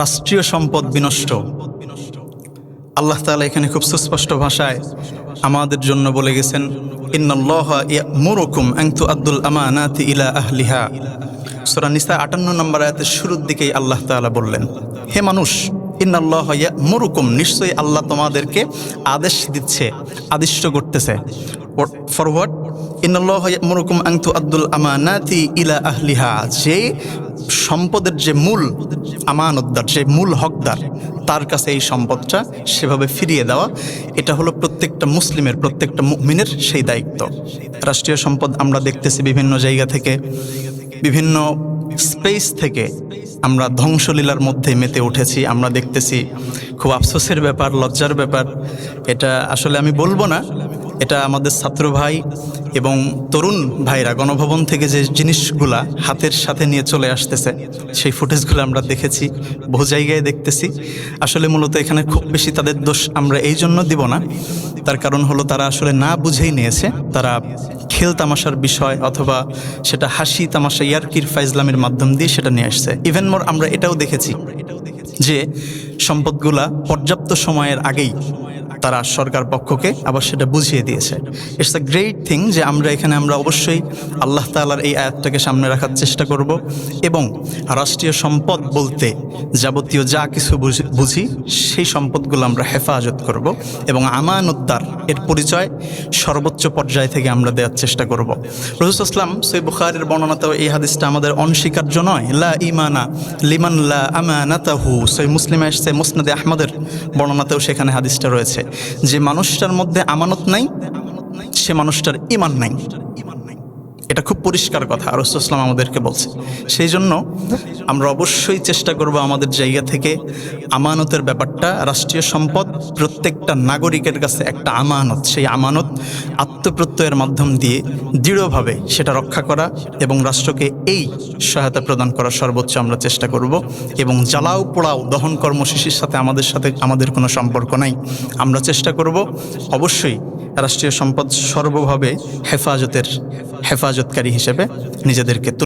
রাষ্ট্রীয় সম্পদ বিনষ্ট। আল্লাহ তাআলা এখানে খুব সুস্পষ্ট ভাষায় আমাদের জন্য বলে গেছেন, ইন্নাল্লাহ মুরুকুম আংতু আব্দুল আমানাতি ইলা আহলিহা। সূরা নিসা 58 নম্বর আয়াতের শুরুর দিকেই আল্লাহ বললেন, হে মানুষ, ইন্নাল্লাহ নিশ্চয়ই আল্লাহ তোমাদেরকে আদেশ দিচ্ছে, আদিষ্ট করতেছে। ফরওয়ার্ড আব্দুল ইলা যে সম্পদের যে মূল আমানতদার, যে মূল হকদার, তার কাছে এই সম্পদটা সেভাবে ফিরিয়ে দেওয়া, এটা হলো প্রত্যেকটা মুসলিমের, প্রত্যেকটা মুমিনের সেই দায়িত্ব। রাষ্ট্রীয় সম্পদ আমরা দেখতেছি বিভিন্ন জায়গা থেকে, বিভিন্ন স্পেস থেকে আমরা ধ্বংসলীলার মধ্যে মেতে উঠেছি। আমরা দেখতেছি খুব আফসোসের ব্যাপার, লজ্জার ব্যাপার। এটা আসলে আমি বলব না এটা আমাদের ছাত্র ভাই এবং তরুণ ভাইরা গণভবন থেকে যে জিনিসগুলা হাতের সাথে নিয়ে চলে আসতেছে, সেই ফুটেজগুলো আমরা দেখেছি, বহু জায়গায় দেখতেছি। আসলে মূলত এখানে খুব বেশি তাদের দোষ আমরা এই জন্য দিব না। তার কারণ হলো তারা আসলে না বুঝেই নিয়েছে। তারা খেল তামাশার বিষয় অথবা সেটা হাসি তামাশা ইয়ারকির ফাইজলামের মাধ্যম দিয়ে সেটা নিয়ে আসছে। ইভেন মোর আমরা এটাও দেখেছি যে সম্পদগুলা পর্যাপ্ত সময়ের আগেই তারা সরকার পক্ষকে আবার সেটা বুঝিয়ে দিয়েছে। ইটস আ গ্রেট থিং যে আমরা এখানে আমরা অবশ্যই আল্লাহ তালার এই আয়াতটাকে সামনে রাখার চেষ্টা করব এবং রাষ্ট্রীয় সম্পদ বলতে যাবতীয় যা কিছু বুঝি- সেই সম্পদগুলো আমরা হেফাজত করব এবং আমানতদার এর পরিচয় সর্বোচ্চ পর্যায় থেকে আমরা দেওয়ার চেষ্টা করব। রসুল ইসলাম সৈ বুখারের বর্ণনাতেও এই হাদিসটা আমাদের অনস্বীকার্য নয়। লা ইমানা লিমান লা আমানাতাহু। সৈ মুসলিমে এসছে মুসনাদে আহমদের বর্ণনাতেও সেখানে হাদিসটা রয়েছে। যে মানুষটার মধ্যে আমানত নাই সে মানুষটার ইমান নাই। এটা খুব পরিষ্কার কথা আর ইসলাম আমাদেরকে বলছে। সেই জন্য আমরা অবশ্যই চেষ্টা করব আমাদের জায়গা থেকে আমানতের ব্যাপারটা, রাষ্ট্রীয় সম্পদ, প্রত্যেকটা নাগরিকের কাছে একটা আমানত, সেই আমানত আত্মপ্রত্যয়ের মাধ্যম দিয়ে দৃঢ়ভাবে সেটা রক্ষা করা এবং রাষ্ট্রকে এই সহায়তা প্রদান করার সর্বোচ্চ আমরা চেষ্টা করব এবং জ্বালাও পোড়াও দহন কর্মসূচির সাথে আমাদের সাথে আমাদের কোনো সম্পর্ক নাই। আমরা চেষ্টা করব অবশ্যই রাষ্ট্রীয় সম্পদ সর্বভাবে হেফাজতের হেফাজতকারী হিসেবে নিজেদেরকে